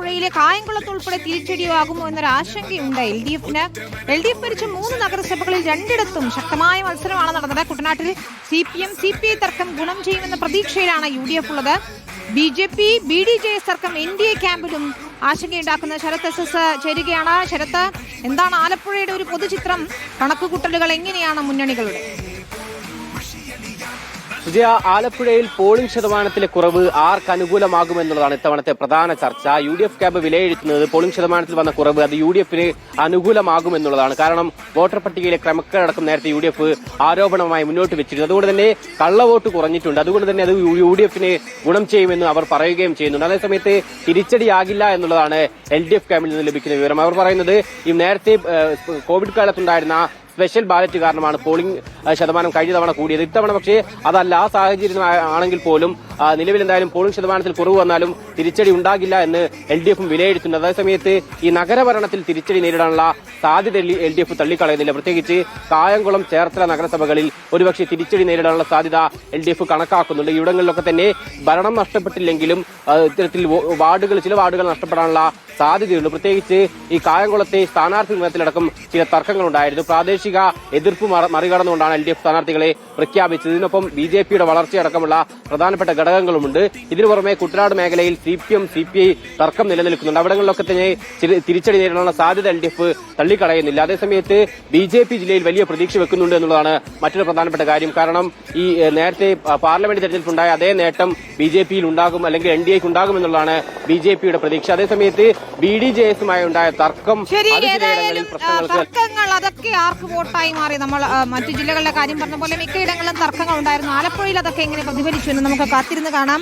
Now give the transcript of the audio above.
ആലപ്പുഴയിലെ കായംകുളത്ത് ഉൾപ്പെടെ തിരിച്ചടിയാകുമോ എന്നൊരു ആശങ്കയുണ്ട് എൽ ഡി എഫിന്. എൽ ഡി എഫ് ഭരിച്ച മൂന്ന് നഗരസഭകളിൽ രണ്ടിടത്തും ശക്തമായ മത്സരമാണ് നടന്നത്. കുട്ടനാട്ടിൽ C P M C P I തർക്കം ഗുണം ചെയ്യുമെന്ന പ്രതീക്ഷയിലാണ് യു ഡി എഫ് ഉള്ളത്. B J P B D J S തർക്കം എൻ ഡി എ ക്യാമ്പിലും ആശങ്കയുണ്ടാക്കുന്ന. ശരത് എസ് എസ് ചേരുകയാണ്. ശരത് എന്താണ് ആലപ്പുഴയുടെ ഒരു പൊതുചിത്രം? കണക്കുകൂട്ടലുകൾ എങ്ങനെയാണ് മുന്നണികളുടെ? വിജയ ആലപ്പുഴയിൽ പോളിംഗ് ശതമാനത്തിലെ കുറവ് ആർക്ക് അനുകൂലമാകുമെന്നുള്ളതാണ് ഇത്തവണത്തെ പ്രധാന ചർച്ച. യു ഡി എഫ് ക്യാമ്പ് വിലയിരുത്തുന്നത് പോളിംഗ് ശതമാനത്തിൽ വന്ന കുറവ് അത് യു ഡി എഫിന് അനുകൂലമാകുമെന്നുള്ളതാണ്. കാരണം വോട്ടർ പട്ടികയിലെ ക്രമക്കേടക്കം നേരത്തെ യു ഡി എഫ് ആരോപണമായി മുന്നോട്ട് വെച്ചിരുന്നു. അതുകൊണ്ട് തന്നെ കള്ളവോട്ട് കുറഞ്ഞിട്ടുണ്ട്. അതുകൊണ്ട് തന്നെ അത് യു ഡി എഫിന് ഗുണം ചെയ്യുമെന്ന് അവർ പറയുകയും ചെയ്യുന്നുണ്ട്. അതേസമയത്ത് തിരിച്ചടിയാകില്ല എന്നുള്ളതാണ് എൽ ഡി എഫ് ക്യാമ്പിൽ നിന്ന് ലഭിക്കുന്ന വിവരം. അവർ പറയുന്നത് ഈ നേരത്തെ കോവിഡ് കാലത്തുണ്ടായിരുന്ന സ്പെഷ്യൽ ബാലറ്റ് കാരണമാണ് പോളിംഗ് ശതമാനം കഴിഞ്ഞ തവണ കൂടിയത്. ഇത്തവണ പക്ഷേ അതല്ല. ആ സാഹചര്യം ആണെങ്കിൽ പോലും നിലവിൽ എന്തായാലും പോളിംഗ് ശതമാനത്തിൽ കുറവ് വന്നാലും തിരിച്ചടി ഉണ്ടാകില്ല എന്ന് എൽ ഡി എഫും വിലയിരുത്തുന്നുണ്ട് അതേസമയത്ത് ഈ നഗരഭരണത്തിൽ തിരിച്ചടി നേരിടാനുള്ള സാധ്യത എൽ ഡി എഫ് തള്ളിക്കളയുന്നില്ല. പ്രത്യേകിച്ച് കായംകുളം ചേർത്തല നഗരസഭകളിൽ ഒരുപക്ഷെ തിരിച്ചടി നേരിടാനുള്ള സാധ്യത എൽ ഡി എഫ് കണക്കാക്കുന്നുണ്ട്. ഇവിടങ്ങളിലൊക്കെ തന്നെ ഭരണം നഷ്ടപ്പെട്ടില്ലെങ്കിലും ഇത്തരത്തിൽ വാർഡുകൾ ചില വാർഡുകൾ നഷ്ടപ്പെടാനുള്ള സാധ്യതയുണ്ട്. പ്രത്യേകിച്ച് ഈ കായംകുളത്തെ സ്ഥാനാർത്ഥി നിർണയത്തിലടക്കം ചില തർക്കങ്ങളുണ്ടായിരുന്നു. പ്രാദേശിക എതിർപ്പ് മറ- മറികടന്നുകൊണ്ടാണ് എൽ ഡി എഫ് സ്ഥാനാർത്ഥികളെ പ്രഖ്യാപിച്ചത്. ഇതിനൊപ്പം ബി ജെ പിയുടെ വളർച്ചയടക്കമുള്ള പ്രധാനപ്പെട്ട ഘടകങ്ങളുമുണ്ട്. ഇതിനു പുറമെ കുട്ടനാട് മേഖലയിൽ C P M C P I തർക്കം നിലനിൽക്കുന്നുണ്ട്. അവിടങ്ങളിലൊക്കെ തന്നെ തിരിച്ചടി നേരിടാനുള്ള സാധ്യത എൽ ഡി എഫ് തള്ളിക്കളയുന്നില്ല. അതേസമയത്ത് ബി ജെ പി ജില്ലയിൽ വലിയ പ്രതീക്ഷ വെക്കുന്നുണ്ട് എന്നുള്ളതാണ് മറ്റൊരു പ്രധാനപ്പെട്ട കാര്യം. കാരണം ഈ നേരത്തെ പാർലമെന്റ് തെരഞ്ഞെടുപ്പുണ്ടായ അതേ നേട്ടം ബി ജെ പിയിൽ ഉണ്ടാകും അല്ലെങ്കിൽ എൻ ഡി എക്ക് ഉണ്ടാകും എന്നുള്ളതാണ് ബി ജെ പിയുടെ പ്രതീക്ഷ. അതേസമയത്ത് ബി ഡി ജെ എസുമായി ഉണ്ടായ തർക്കം തർക്കങ്ങൾ അതൊക്കെ ആർക്ക് വോട്ടായി മാറി? നമ്മൾ മറ്റു മറ്റു ജില്ലകളിലെ കാര്യം പറഞ്ഞ പോലെ മിക്കയിടങ്ങളിലും തർക്കങ്ങൾ ഉണ്ടായിരുന്നു ആലപ്പുഴയിൽ അതൊക്കെ എങ്ങനെ പ്രതിഫലിച്ചു എന്ന് നമുക്ക് കാത്തിരുന്ന് കാണാം.